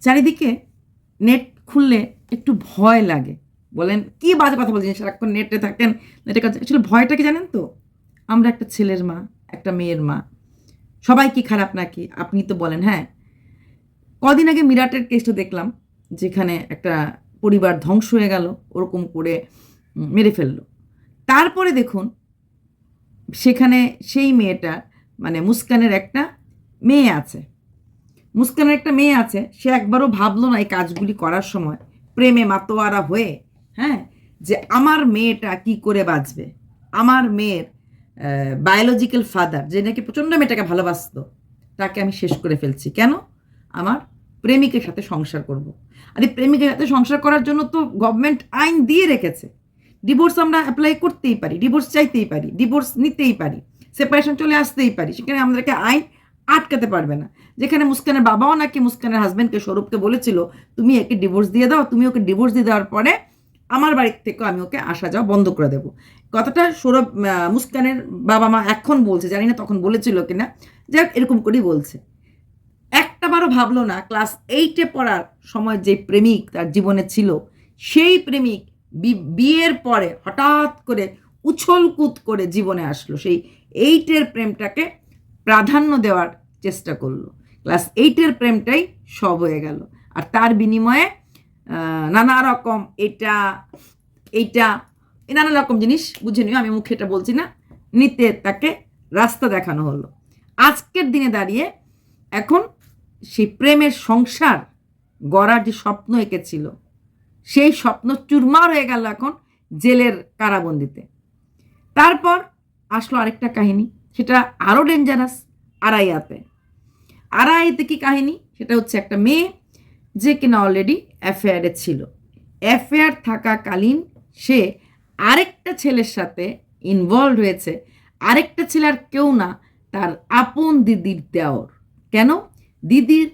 চারিদিকে নেট খুললে একটু ভয় লাগে। বলেন, কি বাজে কথা বলছেন? সারাক্ষণ নেটে থাকেন, নেটে কাজ আসলে ভয়টা কি জানেন তো? আমরা একটা ছেলের মা, একটা মেয়ের মা। সবাই কি খারাপ নাকি? আপনি তো বলেন হ্যাঁ। কদিন আগে মিরাটের কেসটা দেখলাম, যেখানে একটা পরিবার ধ্বংস হয়ে গেল, ওরকম করে মেরে ফেলল। তারপরে দেখুন, সেখানে সেই মেয়েটা মানে মুস্কানের একটা মেয়ে আছে। মুস্কানের একটা মেয়ে আছে, সে একবারও ভাবলো না এই কাজগুলি করার সময়। প্রেমে মাতোয়ারা হয়ে হ্যাঁ যে আমার মেয়েটা কি করে বাঁচবে? আমার মেয়ের বায়োলজিক্যাল ফাদার যে নাকি প্রচণ্ড মেয়েটাকে ভালোবাসতো, তাকে আমি শেষ করে ফেলছি। কেন? আমার প্রেমিকের সাথে সংসার করব। আর এই প্রেমিকের সাথে সংসার করার জন্য তো গভর্নমেন্ট আইন দিয়ে রেখেছে। ডিভোর্স আমরা অ্যাপ্লাই করতেই পারি ডিভোর্স চাইতেই পারি ডিভোর্স নিতেই পারি সেপারেশন চলে আসতেই পারি। সেখানে আমাদেরকে আইন আটকাতে পারবে না। যেখানে মুস্কানের বাবাও নাকি মুস্কানের হাজব্যান্ডকে স্বরূপকে বলেছিল, তুমি একে ডিভোর্স দিয়ে দাও, তুমি ওকে ডিভোর্স দিয়ে দেওয়ার পরে আমার বাড়ির থেকে আমি ওকে আসা যাওয়া বন্ধ করে দেবো। কথাটা সৌরভ মুস্কানের বাবা মা এখন বলছে, জানি না তখন বলেছিল কিনা যে এরকম করেই বলছে। একটা বারও ভাবলো না ক্লাস এইটে পড়ার সময় যে প্রেমিক তার জীবনে ছিল, সেই প্রেমিক বিয়ের পরে হঠাৎ করে উছলকুত করে জীবনে আসলো। সেই এইটের প্রেমটাকে প্রাধান্য দেওয়ার চেষ্টা করল। ক্লাস এইটের প্রেমটাই সব হয়ে গেল। আর তার বিনিময়ে নানা রকম এটা, এইটা, এই নানা রকম জিনিস বুঝে নিও, আমি মুখে এটা বলছি না, নিতে তাকে রাস্তা দেখানো হলো। আজকের দিনে দাঁড়িয়ে এখন সেই প্রেমের সংসার গড়ার যে স্বপ্ন এঁকেছিল, সেই স্বপ্ন চুরমার হয়ে গেল এখন জেলের কারাবন্দিতে। তারপর আসলো আরেকটা কাহিনী, সেটা আরও ডেঞ্জারাস আড়াইয়াতে। আড়াইতে কি কাহিনী, সেটা হচ্ছে একটা মেয়ে যে কিনা অলরেডি অ্যাফেয়ারে ছিল। অ্যাফেয়ার থাকাকালীন সে আরেকটা ছেলের সাথে ইনভলভ হয়েছে। আরেকটা ছেলে আর কেউ না, তার আপন দিদির দেওর। কেন? দিদির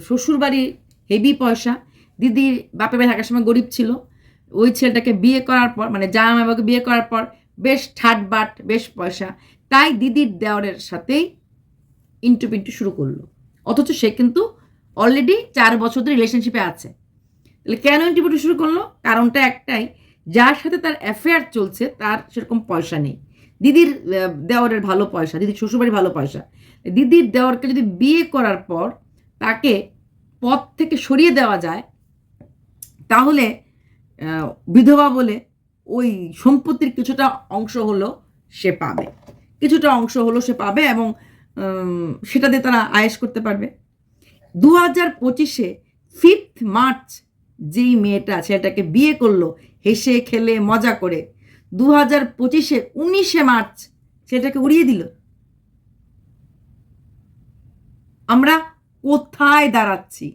শ্বশুরবাড়ি হেভি পয়সা। দিদির বাপের বাড়ি থাকার সময় গরিব ছিল। ওই ছেলেটাকে বিয়ে করার পর মানে জামাইবাবুকে বিয়ে করার পর বেশ ঠাটবাট, বেশ পয়সা। তাই দিদির দেওরের সাথেই ইন্টু পিন্টু শুরু করল। অথচ সে কিন্তু অলরেডি চার বছর ধরে রিলেশনশিপে আছে। তাহলে কেন ইন্টু পিন্টু শুরু করল? কারণটা একটাই, যার সাথে তার অ্যাফেয়ার চলছে, তার সেরকম পয়সা নেই। দিদির দেওয়ারের ভালো পয়সা, দিদির শ্বশুরবাড়ির ভালো পয়সা। দিদির দেওয়ারকে যদি বিয়ে করার পর তাকে পথ থেকে সরিয়ে দেওয়া যায়, তাহলে বিধবা বলে ওই সম্পত্তির কিছুটা অংশ হলো সে পাবে। কিছুটা অংশ হলো সে পাবে এবং সেটা দিয়ে তারা আয়েস করতে পারবে। দু হাজার পঁচিশে ফিফথ মার্চ যেই মেয়েটা ছেলেটাকে বিয়ে করল, হেসে খেলে, মজা করে দু হাজার পঁচিশে উনিশে মার্চ সেটাকে উড়িয়ে দিল। আমরা কোথায় দাঁড়াচ্ছি?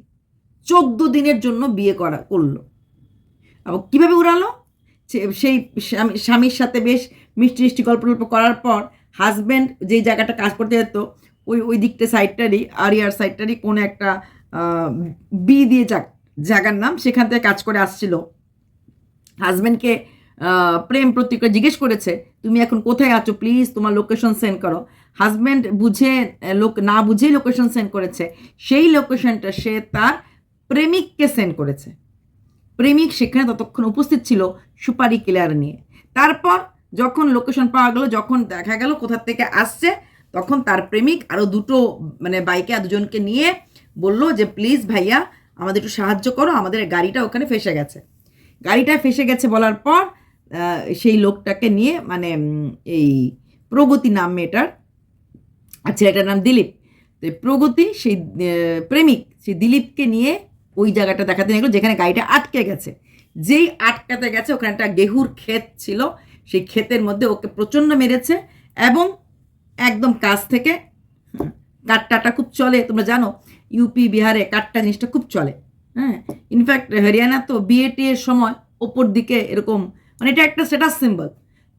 চোদ্দ দিনের জন্য বিয়ে করা, করল। এবং কীভাবে উড়ালো? সেই স্বামীর সাথে বেশ মিষ্টি মিষ্টি গল্প টল্প করার পর হাজব্যান্ড যেই জায়গাটা কাজ করতে যেত, ওই ওই দিকটা সাইডটারই আরিয়ার সাইডটারই কোনো একটা বি দিয়ে জায়গার নাম সেখান থেকে কাজ করে আসছিল। হাজব্যান্ডকে প্রেম প্রতিক্রিয়া জিজ্ঞেস করেছে, তুমি এখন কোথায় আছো? প্লিজ তোমার লোকেশন সেন্ড করো। হাজব্যান্ড বুঝে লোক, না বুঝেই লোকেশন সেন্ড করেছে। সেই লোকেশনটা সে তার প্রেমিককে সেন্ড করেছে। প্রেমিক সেখানে ততক্ষণ উপস্থিত ছিল সুপারি কিলার নিয়ে। তারপর যখন লোকেশন পাওয়া গেল, যখন দেখা গেল কোথা থেকে আসছে, তখন তার প্রেমিক আরও দুটো মানে বাইকে আর দুজনকে নিয়ে বলল যে, প্লিজ ভাইয়া, আমাদের একটু সাহায্য করো, আমাদের গাড়িটা ওখানে ফেসে গেছে। গাড়িটা ফেসে গেছে বলার পর সেই লোকটাকে নিয়ে মানে এই প্রগতি নাম মেয়েটার আর ছেলেটার নাম দিলীপ। তো প্রগতি, সেই প্রেমিক সেই দিলীপকে নিয়ে ওই জায়গাটা দেখাতে নিয়ে গেলো, যেখানে গাড়িটা আটকে গেছে। যেই আটকাতে গেছে, ওখানে একটা গেহুর ক্ষেত ছিল সেই ক্ষেতের মধ্যে ওকে প্রচণ্ড মেরেছে এবং একদম কাছ থেকে হুম, কাট্টাটা খুব চলে তোমরা জানো ইউপি বিহারে কাট্টা জিনিসটা খুব চলে হ্যাঁ। ইনফ্যাক্ট হরিয়ানা তো বিএটি এর সময় ওপর দিকে এরকম মানে এটা একটা স্ট্যাটাস সিম্বল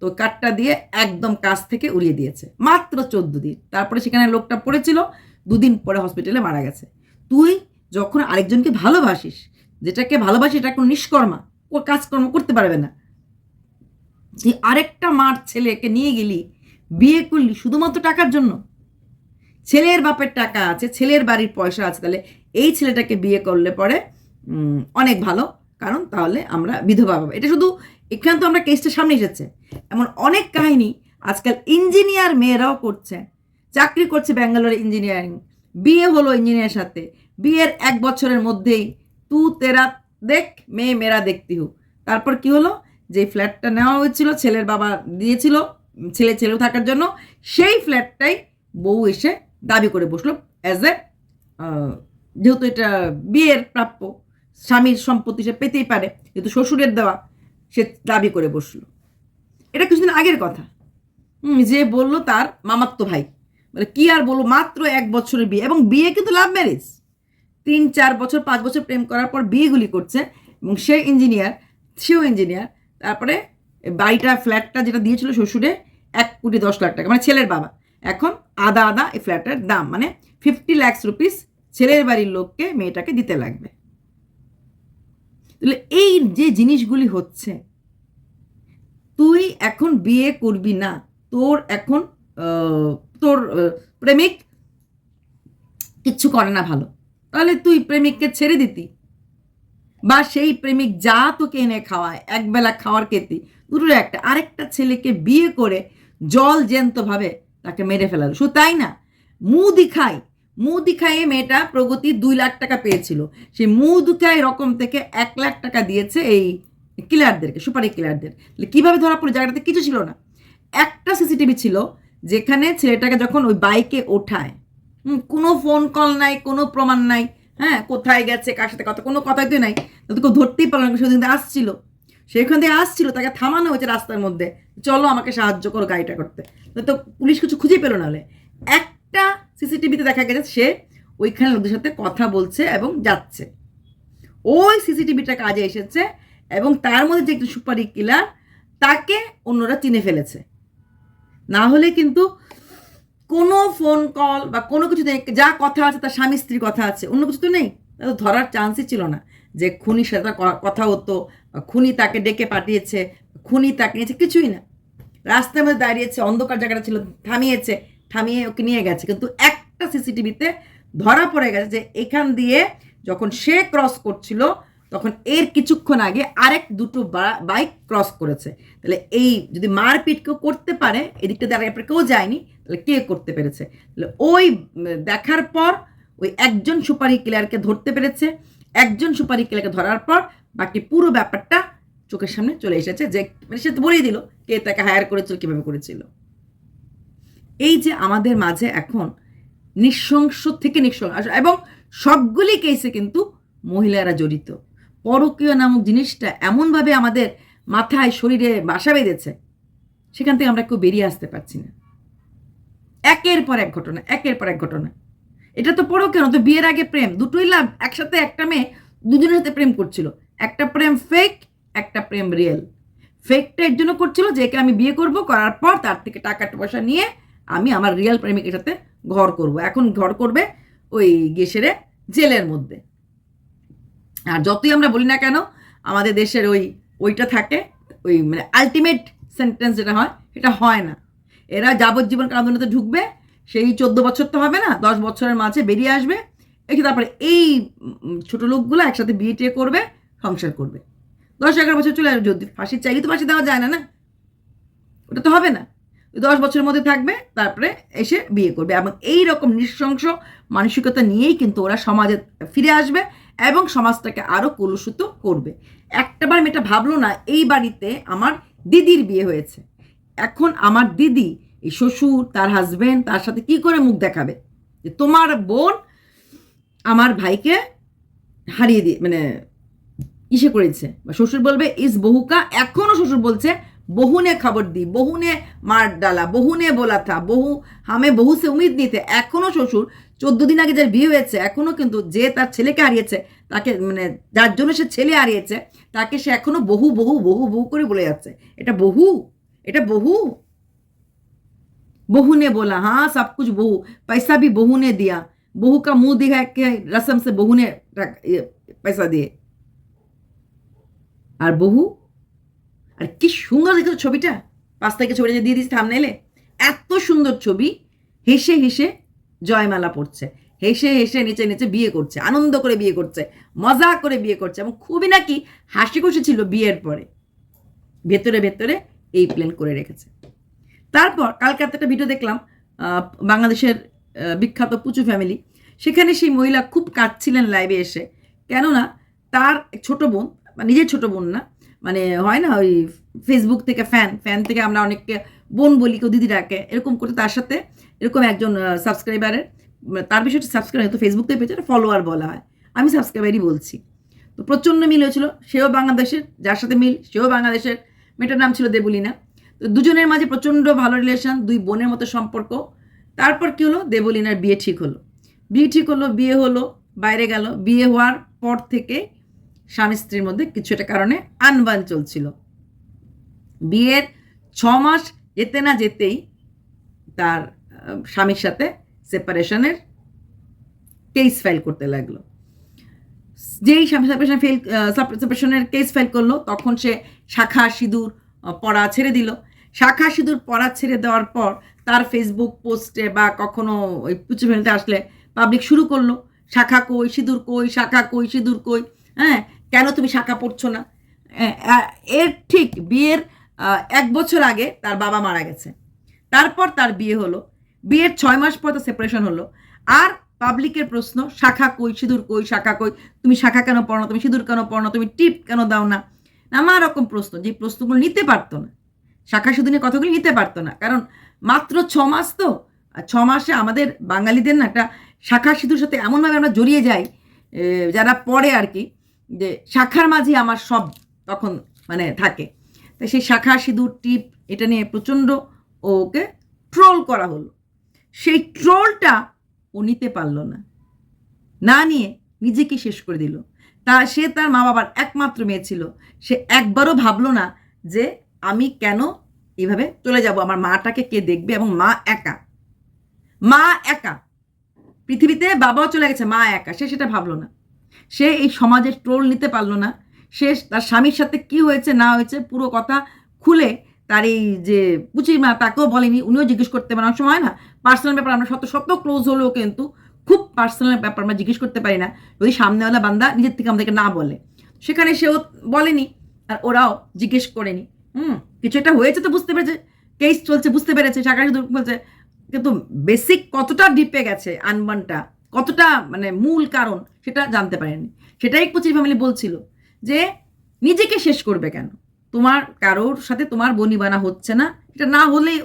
তো কাটটা দিয়ে একদম কাছ থেকে উড়িয়ে দিয়েছে মাত্র চোদ্দ দিন। তারপরে সেখানে লোকটা পড়েছিল দুদিন পরে হসপিটালে মারা গেছে। তুই যখন আরেকজনকে ভালোবাসিস যেটাকে ভালোবাসি এটা কোনো নিষ্কর্মা ও কাজকর্ম করতে পারবে না তুই আরেকটা মার ছেলেকে নিয়ে গেলি, বিয়ে করলি শুধুমাত্র টাকার জন্য? ছেলের বাপের টাকা আছে, ছেলের বাড়ির পয়সা আছে, তাহলে এই ছেলেটাকে বিয়ে করলে পরে অনেক ভালো। কারণ তাহলে আমরা বিধবা পাবো এটা শুধু এখানে তো আমরা কেসটা সামনে এসেছে। এমন অনেক কাহিনী আজকাল ইঞ্জিনিয়ার মেয়েরাও করছে। চাকরি করছে ব্যাঙ্গালোরে ইঞ্জিনিয়ারিং। বিয়ে হলো ইঞ্জিনিয়ারের সাথে। বিয়ের এক বছরের মধ্যেই তু তেরা দেখ, মেয়ে মেয়েরা দেখতি হু তারপর কি হলো? যে ফ্ল্যাটটা নেওয়া হয়েছিল, ছেলের বাবা দিয়েছিল, ছেলে ছেলেও থাকার জন্য, সেই ফ্ল্যাটটাই বউ এসে দাবি করে বসল অ্যাজ এ যেহেতু এটা বিয়ের প্রাপ্য, স্বামীর সম্পত্তি সে পেতেই পারে যেহেতু শ্বশুরের দেওয়া, সে দাবি করে বসল। এটা কিছুদিন আগের কথা। যে বলল তার মামাত্ম ভাই। মানে কি আর বলব, মাত্র এক বছরের বিয়ে, এবং বিয়ে কিন্তু লাভ ম্যারেজ তিন, চার বছর, পাঁচ বছর প্রেম করার পর বিয়েগুলি করছে, এবং সে ইঞ্জিনিয়ার সেও ইঞ্জিনিয়ার তারপরে বাড়িটা ফ্ল্যাটটা যেটা দিয়েছিল শ্বশুরে, এক কোটি দশ লাখ টাকা মানে ছেলের বাবা। এখন আদা আদা এই ফ্ল্যাটের দাম মানে ফিফটি ল্যাক্স রুপিস ছেলের বাড়ির লোককে মেয়েটাকে দিতে লাগবে। তাহলে এই যে জিনিসগুলি হচ্ছে, তুই এখন বিয়ে করবি না, তোর এখন তোর প্রেমিক কিচ্ছু করে না ভালো। তাহলে তুই প্রেমিককে ছেড়ে দিতি। বা সেই প্রেমিক যা তোকে এনে খাওয়ায়, একবেলা খাওয়ার কেতি দুটোর একটা, আরেকটা ছেলেকে বিয়ে করে জল জ্যান্তভাবে তাকে মেরে ফেলালো। শুধু তাই না মু দিখাই মু দিখাইয়ে মেয়েটা প্রগতি দুই লাখ টাকা পেয়েছিল। সেই মু দিখাই রকম থেকে এক লাখ টাকা দিয়েছে এই কিলারদেরকে, সুপারি কিলারদের। কীভাবে ধরা পড়ে? জায়গাটাতে কিছু ছিল না। একটা সিসিটিভি ছিল যেখানে ছেলেটাকে যখন ওই বাইকে ওঠায় কোনো ফোন কল নাই, কোনো প্রমাণ নাই হ্যাঁ কোথায় গেছে, কার সাথে কথা, কোনো কথাই তো নাই তো কেউ ধরতেই পারল না সেদিন আসছিল। সেখান থেকে আসছিল, তাকে থামানো হয়েছে রাস্তার মধ্যে। চলো আমাকে সাহায্য করো গাড়িটা করতে। তো পুলিশ কিছু খুঁজে পেল না হলে। একটা সিসিটিভিতে দেখা গেছে সে ওইখানে লোকদের সাথে কথা বলছে এবং যাচ্ছে। ওই সিসিটিভিটা কাজে এসেছে এবং তার মধ্যে যে একটু সুপারি কিলার, তাকে অন্যরা চিনে ফেলেছে। না হলে কিন্তু কোনো ফোন কল বা কোনো কিছু যা কথা আছে তার স্বামী স্ত্রীর কথা আছে, অন্য কিছু তো নেই। ধরার চান্সই ছিল না। যে খুনির সাথে কথা হতো খুনি তাকে ডেকে পাঠিয়েছে, খুনি তাকে নিয়েছে, কিছুই না। রাস্তার মধ্যে দাঁড়িয়েছে, অন্ধকার জায়গাটা ছিল, থামিয়েছে, থামিয়ে ওকে নিয়ে গেছে। কিন্তু একটা সিসিটিভিতে ধরা পড়ে গেছে যে এখান দিয়ে যখন সে ক্রস করছিল, তখন এর কিছুক্ষণ আগে আরেক দুটো বাইক ক্রস করেছে। তাহলে এই যদি মারপিট কেউ করতে পারে, এদিকটা দাঁড়িয়ে পরে কেউ যায়নি, তাহলে কে করতে পেরেছে? তাহলে ওই দেখার পর ওই একজন সুপারি কিলারকে ধরতে পেরেছে একজন সুপারি কিলারকে ধরার পর বাকি পুরো ব্যাপারটা চোখের সামনে চলে এসেছে যে মানে সে বলেই দিল কে তাকে হায়ার করেছিল, কীভাবে করেছিল। এই যে আমাদের মাঝে এখন নৃশংস থেকে নৃশংস এবং সবগুলি কেসে কিন্তু মহিলারা জড়িত। পরকীয় নামক জিনিসটা এমনভাবে আমাদের মাথায়, শরীরে বাসা বেঁধেছে, সেখান থেকে আমরা কেউ বেরিয়ে আসতে পারছি না। একের পর এক ঘটনা, একের পর এক ঘটনা। এটা তো পড়ো কেন? তো বিয়ের আগে প্রেম। দুটোই লাভ। একসাথে একটা মেয়ে দুজনের সাথে প্রেম করছিল। একটা প্রেম ফেক একটা প্রেম রিয়েল ফেকটা এর জন্য করছিল যে, একে আমি বিয়ে করব, করার পর তার থেকে টাকা পয়সা নিয়ে আমি আমার রিয়েল প্রেমিকের সাথে ঘর করব। এখন ঘর করবে ওই গেসেরে জেলের মধ্যে। আর যতই আমরা বলি না কেন, আমাদের দেশের ওই, ওইটা থাকে, ওই মানে আলটিমেট সেন্টেন্স যেটা হয়, সেটা হয় না। এরা যাবজ্জীবন কারাদণ্ডতে ঢুকবে সেই চোদ্দ বছর তো হবে না, দশ বছরের মাঝে বেরিয়ে আসবে। এসে তারপরে এই ছোট লোকগুলো একসাথে বিয়ে টিয়ে করবে, সংসার করবে। দশ এগারো বছর চলে আসবে, যদি ফাঁসি চাইলে তো ফাঁসি দেওয়া যায় না না? ওটা তো হবে না। দশ বছরের মধ্যে থাকবে, তারপরে এসে বিয়ে করবে। এবং এই রকম নৃশংস মানসিকতা নিয়েই কিন্তু ওরা সমাজে ফিরে আসবে এবং সমাজটাকে আরও কলুষিত করবে। একটাবার মেয়েটা ভাবলো না, এই বাড়িতে আমার দিদির বিয়ে হয়েছে। এখন আমার দিদি এই শ্বশুর, তার হাজব্যান্ড তার সাথে কি করে মুখ দেখাবে? যে তোমার বোন আমার ভাইকে হারিয়ে দিয়ে মানে ইসে করেছে। বা শ্বশুর বলবে, ইস বহুকা এখনও শ্বশুর বলছে, বহুনে খবর দি, বহুনে মার ডালা, বহুনে বলা থা, বহু, হামে বহু সে উমিদ নিতে এখনও শ্বশুর চোদ্দ দিন আগে যার বিয়ে হয়েছে এখনও কিন্তু যে তার ছেলেকে হারিয়েছে, তাকে মানে যার জন্য সে ছেলে হারিয়েছে, তাকে সে এখনও বহু বহু বহু বহু করে বলে যাচ্ছে। এটা বহু এটা বহু बहू ने बोला हाँ सब कुछ बहू पैसा भी बहू ने दिया बहू का मुंह दिखा के रसम से बहू ने रख- ये पैसा दिए আর বহু আর কি সুন্দর দেখেছো ছবিটা পাঁচ থেকে ছবিটা যে দিয়ে দিয়েছি থামনেলে এত সুন্দর ছবি হেসে হেসে জয়মালা পড়ছে হেসে হেসে নিচে নিচে বিয়ে করছে আনন্দ করে বিয়ে করছে মজা করে বিয়ে করছে এবং খুবই নাকি হাসি খুশি ছিল বিয়ের পরে ভেতরে ভেতরে এই প্ল্যান করে রেখেছে তারপর কালকে একটা ভিডিও দেখলাম বাংলাদেশের বিখ্যাত পুচু ফ্যামিলি সেখানে সেই মহিলা খুব কাঁদছিলেন লাইভে এসে। কেননা তার ছোট বোন নিজের ছোট বোন না মানে হয় না ওই ফেসবুক থেকে ফ্যান ফ্যান থেকে আমরা অনেককে বোন বলি, কেউ দিদি ডাকে, এরকম করে তার সাথে এরকম একজন সাবস্ক্রাইবারের তার বিষয়টা সাবস্ক্রাইব তো ফেসবুক থেকে পেয়েছে ফলোয়ার বলা হয়। আমি সাবস্ক্রাইবারই বলছি। তো প্রচণ্ড মিল হয়েছিল, সেও বাংলাদেশের, যার সাথে মিল, সেও বাংলাদেশের, মেয়েটার নাম ছিল দেবলীনা। দুজনের মাঝে প্রচণ্ড ভালো রিলেশন দুই বোনের মতো সম্পর্ক। তারপর কি হলো? দেবলীনার বিয়ে ঠিক হলো। বিয়ে ঠিক হলো, বিয়ে হলো, বাইরে গেল। বিয়ে হওয়ার পর থেকে স্বামী স্ত্রীর মধ্যে কিছু একটা কারণে আনবান চলছিল। বিয়ের ছ মাস যেতে না যেতেই তার স্বামীর সাথে সেপারেশনের কেস ফাইল করতে লাগল। যেই স্বামী সেপারেশন ফেল সেপারেশনের কেস ফাইল করল, তখন সে শাখা, সিঁদুর পড়া ছেড়ে দিল। শাখা সিঁদুর পড়া ছেড়ে দেওয়ার পর তার ফেসবুক পোস্টে বা কখনো ওই পুচু ফেলতে আসলে পাবলিক শুরু করল। শাখা কই, সিঁদুর কই, শাখা কই, সিঁদুর কই হ্যাঁ? কেন তুমি শাখা পড়ছো না? এর ঠিক বিয়ের এক বছর আগে তার বাবা মারা গেছে। তারপর তার বিয়ে হলো। বিয়ের ছয় মাস পর তো সেপারেশন হলো। আর পাবলিকের প্রশ্ন, শাখা কই, সিঁদুর কই, শাখা কই, তুমি শাখা কেন পড়ো তুমি সিঁদুর কেন পড়ো তুমি টিপ কেন দাও না? নানা রকম প্রশ্ন, যে প্রশ্নগুলো নিতে পারতো না। শাখা সিঁদুরের কথাগুলো নিতে পারতো না। কারণ মাত্র ছ মাস তো, আর ছ মাসে আমাদের বাঙালিদের না একটা শাখা সিঁদুর সাথে এমনভাবে আমরা জড়িয়ে যাই যারা পড়ে আর কি, যে শাখার মাঝে আমার সব তখন মানে থাকে। তাই সেই শাখা সিঁদুর, টিপ, এটা নিয়ে প্রচণ্ড ওকে ট্রোল করা হলো। সেই ট্রোলটা ও নিতে পারল না। না নিয়ে নিজেকে শেষ করে দিল। তা সে তার মা বাবার একমাত্র মেয়ে ছিল। সে একবারও ভাবলো না যে আমি কেন এইভাবে চলে যাব। আমার মাটাকে কে দেখবে এবং মা একা? মা একা। পৃথিবীতে বাবাও চলে গেছে, মা একা। সে সেটা ভাবলো না। সে এই সমাজের ট্রোল নিতে পারল না। সে তার স্বামীর সাথে কি হয়েছে, না হয়েছে পুরো কথা খুলে তার এই যে পুচির মা তাকেও বলেনি। উনিও জিজ্ঞেস করতে পারেন। অনেক সময় না পার্সোনাল ব্যাপার। আমরা শত শত ক্লোজ হলেও কিন্তু খুব পার্সোনাল ব্যাপার, আমরা জিজ্ঞেস করতে পারি না। যদি সামনেওয়ালা বান্দা নিজের থেকে আমাদেরকে না বলে। সেখানে সেও বলেনি, আর ওরাও জিজ্ঞেস করেনি। হুম, কিছু একটা হয়েছে তো বুঝতে পেরেছে কেস চলছে বুঝতে পেরেছে টাকা শুধু বলছে, কিন্তু বেসিক কতটা ডিপে গেছে আনবানটা কতটা মানে মূল কারণ, সেটা জানতে পারেনি সেটাই কুচি ফ্যামিলি বলছিল যে, নিজেকে শেষ করবে কেন? তোমার কারোর সাথে তোমার বনিবানা হচ্ছে না, এটা না হলেই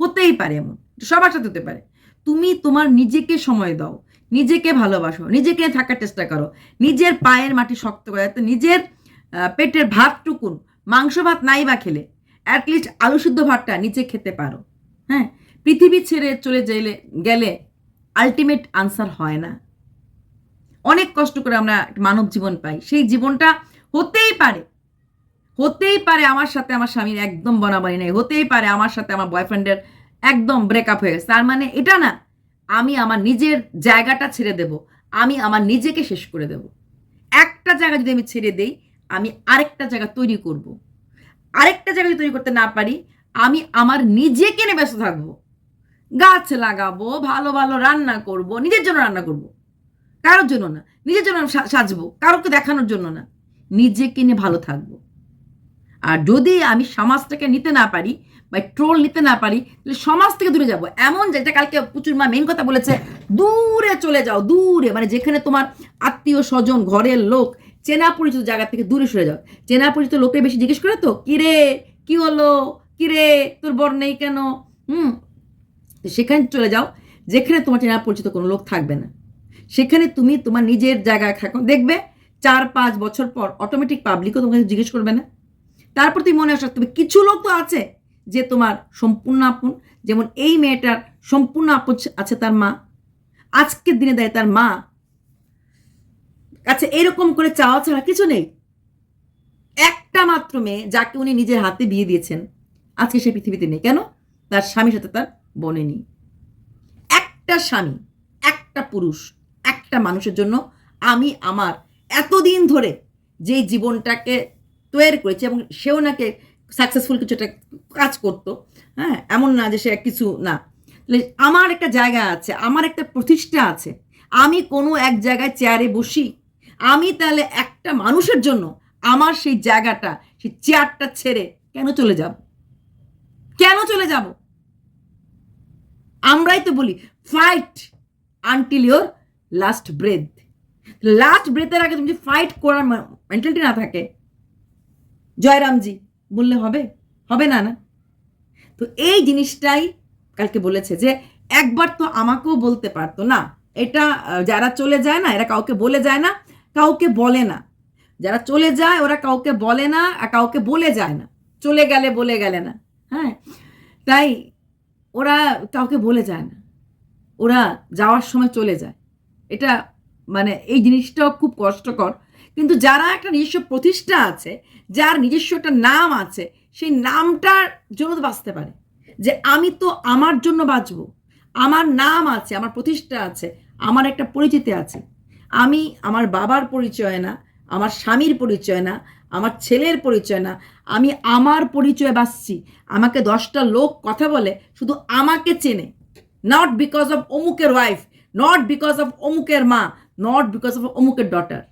হতেই পারে এমন, সবার সাথে হতে পারে। তুমি তোমার নিজেকে সময় দাও। নিজেকে ভালোবাসো। নিজেকে থাকার চেষ্টা করো। নিজের পায়ের মাটি শক্ত করে যাতে নিজের পেটের ভাতটুকুন, মাংস ভাত নাই বা খেলে অ্যাটলিস্ট আলু সিদ্ধ ভাতটা নিজে খেতে পারো। হ্যাঁ? পৃথিবী ছেড়ে চলে গেলে গেলে আলটিমেট আনসার হয় না। অনেক কষ্ট করে আমরা মানব জীবন পাই। সেই জীবনটা হতেই পারে। হতেই পারে আমার সাথে আমার স্বামীর একদম বনাবনি নেই। হতেই পারে আমার সাথে আমার বয়ফ্রেন্ডের একদম ব্রেকআপ হয়ে গেছে। তার মানে এটা না, আমি আমার নিজের জায়গাটা ছেড়ে দেব, আমি আমার নিজেকে শেষ করে দেব। একটা জায়গা যদি আমি ছেড়ে দেই, আমি আরেকটা জায়গা তৈরি করব। আরেকটা জায়গা যদি তৈরি করতে না পারি, আমি আমার নিজেকে নিয়ে ব্যস্ত থাকব। গাছ লাগাবো, ভালো ভালো রান্না করব, নিজের জন্য রান্না করব। কারোর জন্য না, নিজের জন্য সাজবো কারোকে দেখানোর জন্য না। নিজেকে নিয়ে ভালো থাকব। আর যদি আমি সমাজটাকে নিতে না পারি বা ট্রোল নিতে না পারি, তাহলে সমাজ থেকে দূরে যাব। এমন যেটা কালকে প্রচুর মা মেন কথা বলেছে, দূরে চলে যাও, দূরে। মানে যেখানে তোমার আত্মীয় স্বজন, ঘরের লোক, চেনা পরিচিত জায়গা থেকে দূরে সরে যাও। চেনা পরিচিত লোকের বেশি জিজ্ঞেস করে তো কিরে কি হলো? কিরে তোর বর নেই কেন? হুম? তো সেখানে চলে যাও, যেখানে তোমার চেনা পরিচিত কোনো লোক থাকবে না। সেখানে তুমি তোমার নিজের জায়গায় থাকো। দেখবে, চার, পাঁচ বছর পর অটোমেটিক পাবলিকও তোমাকে জিজ্ঞেস করবে না। তারপর তুমি মনে আসা, তুমি কিছু লোক তো আছে যে তোমার সম্পূর্ণ আপন, যেমন এই মেয়েটার সম্পূর্ণ আপন আছে তার মা, আজকের দিনে দেয় তার মা। আচ্ছা এরকম করে চাওয়া ছাড়া কিছু নেই। একটা মাত্র মেয়ে যাকে উনি নিজের হাতে বিয়ে দিয়েছেন, আজকে সে পৃথিবীতে নেই। কেন? তার স্বামীর সাথে তার বনে নেই। একটা স্বামী, একটা পুরুষ, একটা মানুষের জন্য আমি আমার এতদিন ধরে যে জীবনটাকে তৈরি করেছি এবং সেও নাকি সাকসেসফুল কিছু একটা কাজ করতো। হ্যাঁ এমন না যে সে কিছু না। তাহলে আমার একটা জায়গা আছে, আমার একটা প্রতিষ্ঠা আছে। আমি কোনো এক জায়গায় চেয়ারে বসি, আমি তাহলে একটা মানুষের জন্য আমার সেই জায়গাটা, সেই চেয়ারটা ছেড়ে কেন চলে যাব? কেন চলে যাব? আমরাই তো বলি fight until your last breath last ব্রেথের আগে তুমি ফাইট করার মেন্টালিটি না থাকে, জয়রামজি বললে হবে? হবে না না? তো এই জিনিসটাই কালকে বলেছে যে একবার তো আমাকেও বলতে পারতো না। এটা যারা চলে যায় না, এরা কাউকে বলে যায় না, কাউকে বলে না। যারা চলে যায়, ওরা কাউকে বলে না, আর কাউকে বলে যায় না। চলে গেলে বলে গেলে না হ্যাঁ? তাই ওরা কাউকে বলে যায় না। ওরা যাওয়ার সময় চলে যায়। এটা মানে এই জিনিসটাও খুব কষ্টকর। কিন্তু যারা একটা নিজস্ব প্রতিষ্ঠা আছে, যার নিজস্ব একটা নাম আছে, সেই নামটার জন্য তো বাঁচতে পারে। যে আমি তো আমার জন্য বাঁচবো, আমার নাম আছে, আমার প্রতিষ্ঠা আছে, আমার একটা পরিচিতি আছে। আমি আমার বাবার পরিচয় না, আমার স্বামীর পরিচয় না, আমার ছেলের পরিচয় না, আমি আমার পরিচয় বাঁচছি। আমাকে দশটা লোক কথা বলে, শুধু আমাকে চেনে। নট বিকজ অফ অমুকের ওয়াইফ নট বিকজ অফ অমুকের মা নট বিকজ অফ অমুকের ডটার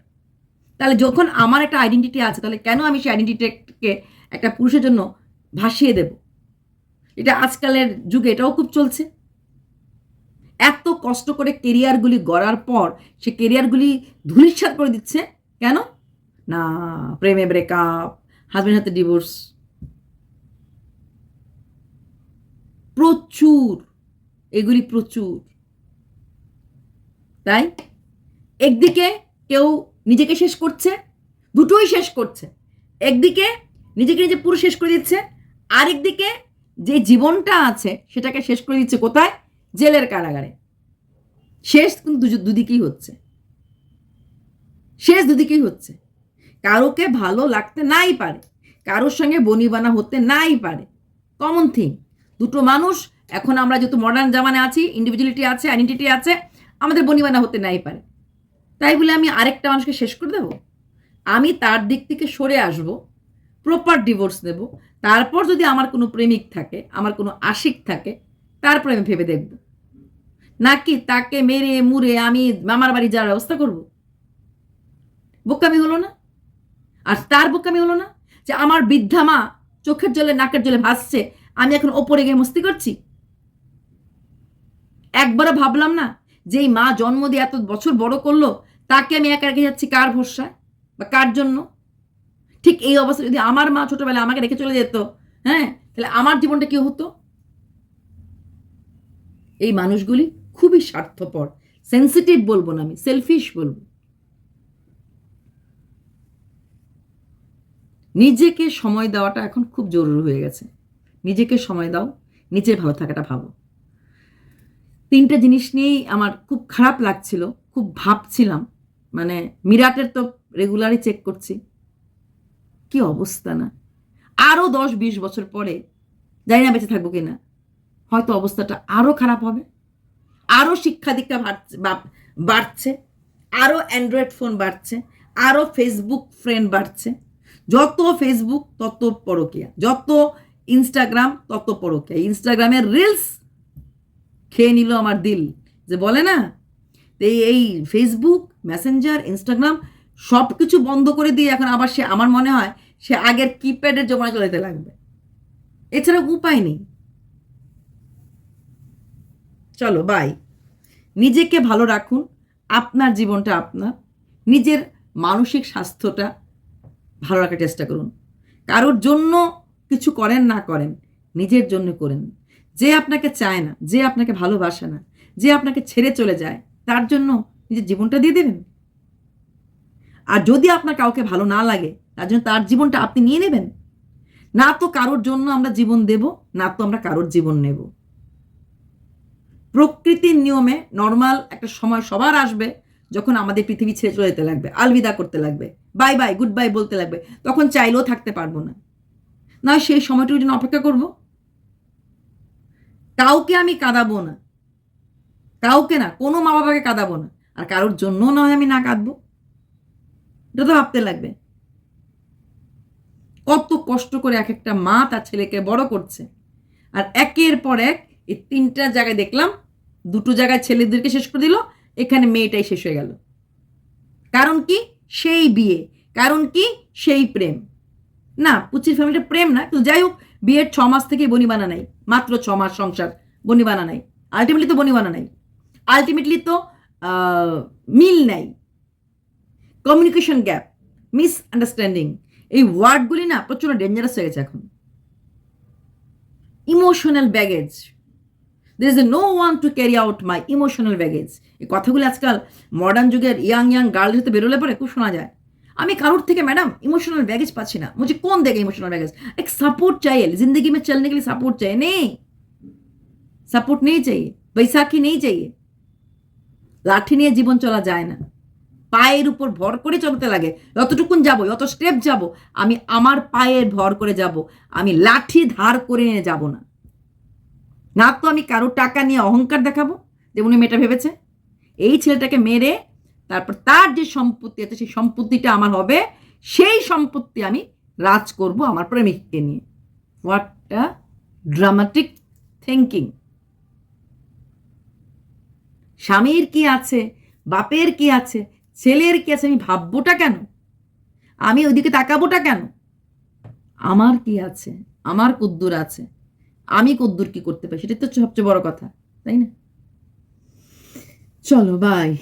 তাহলে যখন আমার একটা আইডেন্টিটি আছে, তাহলে কেন আমি সেই আইডেন্টিটিকে একটা পুরুষের জন্য ভাসিয়ে দেব? এটা আজকালের যুগে এটাও খুব চলছে। এত কষ্ট করে কেরিয়ারগুলি গড়ার পর সে কেরিয়ারগুলি ধুলিস্বাদ করে দিচ্ছে। কেন? না, প্রেমে ব্রেকআপ হাজবেন্ড হাতে ডিভোর্স প্রচুর, এগুলি প্রচুর। তাই? একদিকে কেউ নিজেকে শেষ করছে, দুটোই শেষ করছে। একদিকে নিজেকে নিজে পুরো শেষ করে দিচ্ছে, আরেকদিকে যে জীবনটা আছে সেটাকে শেষ করে দিচ্ছে কোথায়? জেলের কারাগারে। শেষ কিন্তু দুদিকেই হচ্ছে। শেষ দুদিকেই হচ্ছে। কারোকে ভালো লাগতে নাই পারে, কারোর সঙ্গে বনিবানা হতে নাই পারে। কমন থিং দুটো মানুষ, এখন আমরা যেহেতু মডার্ন জামানে আছি ইন্ডিভিজুয়ালিটি আছে আইডেন্টিটি আছে, আমাদের বনিবানা হতে নাই পারে। তাই বলে আমি আরেকটা মানুষকে শেষ করে দেবো? আমি তার দিক থেকে সরে আসব প্রপার ডিভোর্স দেব, তারপর যদি আমার কোনো প্রেমিক থাকে, আমার কোনো আশিক থাকে, তারপরে আমি ভেবে দেখব। নাকি তাকে মেরে মুড়ে আমি মামার বাড়ি যাওয়ার ব্যবস্থা করব? বোকামি হলো না? আর তার বোকামি হলো না? যে আমার বৃদ্ধা মা চোখের জলে, নাকের জলে ভাসছে, আমি এখন ওপরে গিয়ে মস্তি করছি? একবারও ভাবলাম না যে মা জন্ম দিয়ে এত বছর বড় করল তাকে আমি একা রেখে যাচ্ছি কার ভরসায়? বা কার জন্য? ঠিক এই অবস্থা যদি আমার মা ছোটবেলায় আমাকে রেখে চলে যেত হ্যাঁ? তাহলে আমার জীবনটা কি হতো? এই মানুষগুলি খুবই স্বার্থপর সেন্সিটিভ বলব না আমি সেলফিশ বলব। নিজেকে সময় দেওয়াটা এখন খুব জরুরি হয়ে গেছে। নিজেকে সময় দাও, নিজের ভালো থাকাটা ভাবো। তিনটা জিনিস নিয়েই আমার খুব খারাপ লাগছিল, খুব ভাবছিলাম। মানে মিরাটের তো রেগুলারই চেক করছি। কি অবস্থা না? আরও দশ বিশ বছর পরে জানি না বেঁচে থাকব কিনা। হয়তো অবস্থাটা আরও খারাপ হবে। আরও শিক্ষা দীক্ষা বাড়ছে আরও অ্যান্ড্রয়েড ফোন বাড়ছে। আরও ফেসবুক ফ্রেন্ড বাড়ছে। যত ফেসবুক তত পরকিয়া। যত ইনস্টাগ্রাম তত পরকিয়া। ইনস্টাগ্রামের রিলস খেয়ে নিল আমার দিল। যে বলে না এই এই ফেসবুক মেসেঞ্জার ইনস্টাগ্রাম সব কিছু বন্ধ করে দিয়ে এখন আবার সে, আমার মনে হয় সে আগের কিপ্যাডের জমানা চলে যেতে লাগবে। এছাড়া উপায় নেই। চলো বাই নিজেকে ভালো রাখুন, আপনার জীবনটা আপনার, নিজের মানসিক স্বাস্থ্যটা ভালো রাখার চেষ্টা করুন। কারোর জন্য কিছু করেন না করেন, নিজের জন্য করেন। যে আপনাকে চায় না, যে আপনাকে ভালোবাসে না, যে আপনাকে ছেড়ে চলে যায়, তার জন্য নিজের জীবনটা দিয়ে দেবেন? আর যদি আপনার কাউকে ভালো না লাগে, তার জন্য তার জীবনটা আপনি নিয়ে নেবেন? না তো কারোর জন্য আমরা জীবন দেব, না তো আমরা কারোর জীবন নেব। প্রকৃতির নিয়মে নর্মাল একটা সময় সবার আসবে, যখন আমাদের পৃথিবী ছেড়ে চলে যেতে লাগবে, আলবিদা করতে লাগবে বাই বাই গুড বাই বলতে লাগবে, তখন চাইলেও থাকতে পারব না। নয় সেই সময়টুকু জন্য অপেক্ষা করব? কাউকে আমি কাঁদাবো না। কাউকে না, কোনো মা বাবাকে কাঁদাবো না। আর কারোর জন্য নয় আমি না কাঁদবো। এটা তো ভাবতে লাগবে। কত কষ্ট করে এক একটা মা তার ছেলেকে বড় করছে। আর একের পর এক এই তিনটা জায়গায় দেখলাম, দুটো জায়গায় ছেলেদেরকে শেষ করে দিল, এখানে মেয়েটাই শেষ হয়ে গেল। কারণ কি? সেই বিয়ে। কারণ কি? সেই প্রেম। না, পুচির ফ্যামিলিটা প্রেম না, কিন্তু যাই হোক, বিয়ের ছ মাস থেকে বনিবানা নাই। মাত্র ছ মাস সংসার, বনিবানা নাই। আলটিমেটলি তো বনিবানা নাই। আলটিমেটলি তো মিল নেই। কমিউনিকেশন গ্যাপ মিস আন্ডারস্ট্যান্ডিং এই ওয়ার্ডগুলি না প্রচণ্ড ডেঞ্জারাস হয়ে গেছে এখন। Emotional baggage there is no one to carry out my emotional baggage এই কথাগুলো আজকাল মডার্ন যুগের ইয়াং ইয়াং গার্ল হতে বেরোলে পরে খুব শোনা যায়। আমি কারোর থেকে ম্যাডাম ইমোশনাল ব্যাগেজ পাচ্ছি না। মুঝে কোন দেখে ইমোশনাল ব্যাগেজ এক সাপোর্ট চাই, জিন্দগি মে চলনে के সাপোর্ট চাই। নেই। সাপোর্ট নেই नहीं বৈশাখী নেই नहीं লাঠি নিয়ে জীবন চলা যায় না। পায়ের উপর ভর করে চলতে লাগে। যতটুকুন যাব, যত স্টেপ যাব, আমি আমার পায়ে ভর করে যাব। আমি লাঠি ধার করে নিয়ে যাব না। না তো আমি কারও টাকা নিয়ে অহংকার দেখাবো, যে উনি মেয়েটা ভেবেছে। এই ছেলেটাকে মেরে তারপর তার যে সম্পত্তি আছে, সেই সম্পত্তিটা আমার হবে। সেই সম্পত্তি আমি রাজ করব আমার প্রেমিককে নিয়ে। হোয়াট ড্রামাটিক থিঙ্কিং স্বামীর কি আছে? বাপের কি আছে? ছেলের কি আছে? আমি ভাববোটা কেন? আমি ওইদিকে তাকাবোটা কেন? আমার কি আছে? আমার কুদ্দুর আছে। আমি কুদ্দুর কি করতে পারি? সেটাই তো সবচেয়ে বড় কথা, তাই না? চলো বাই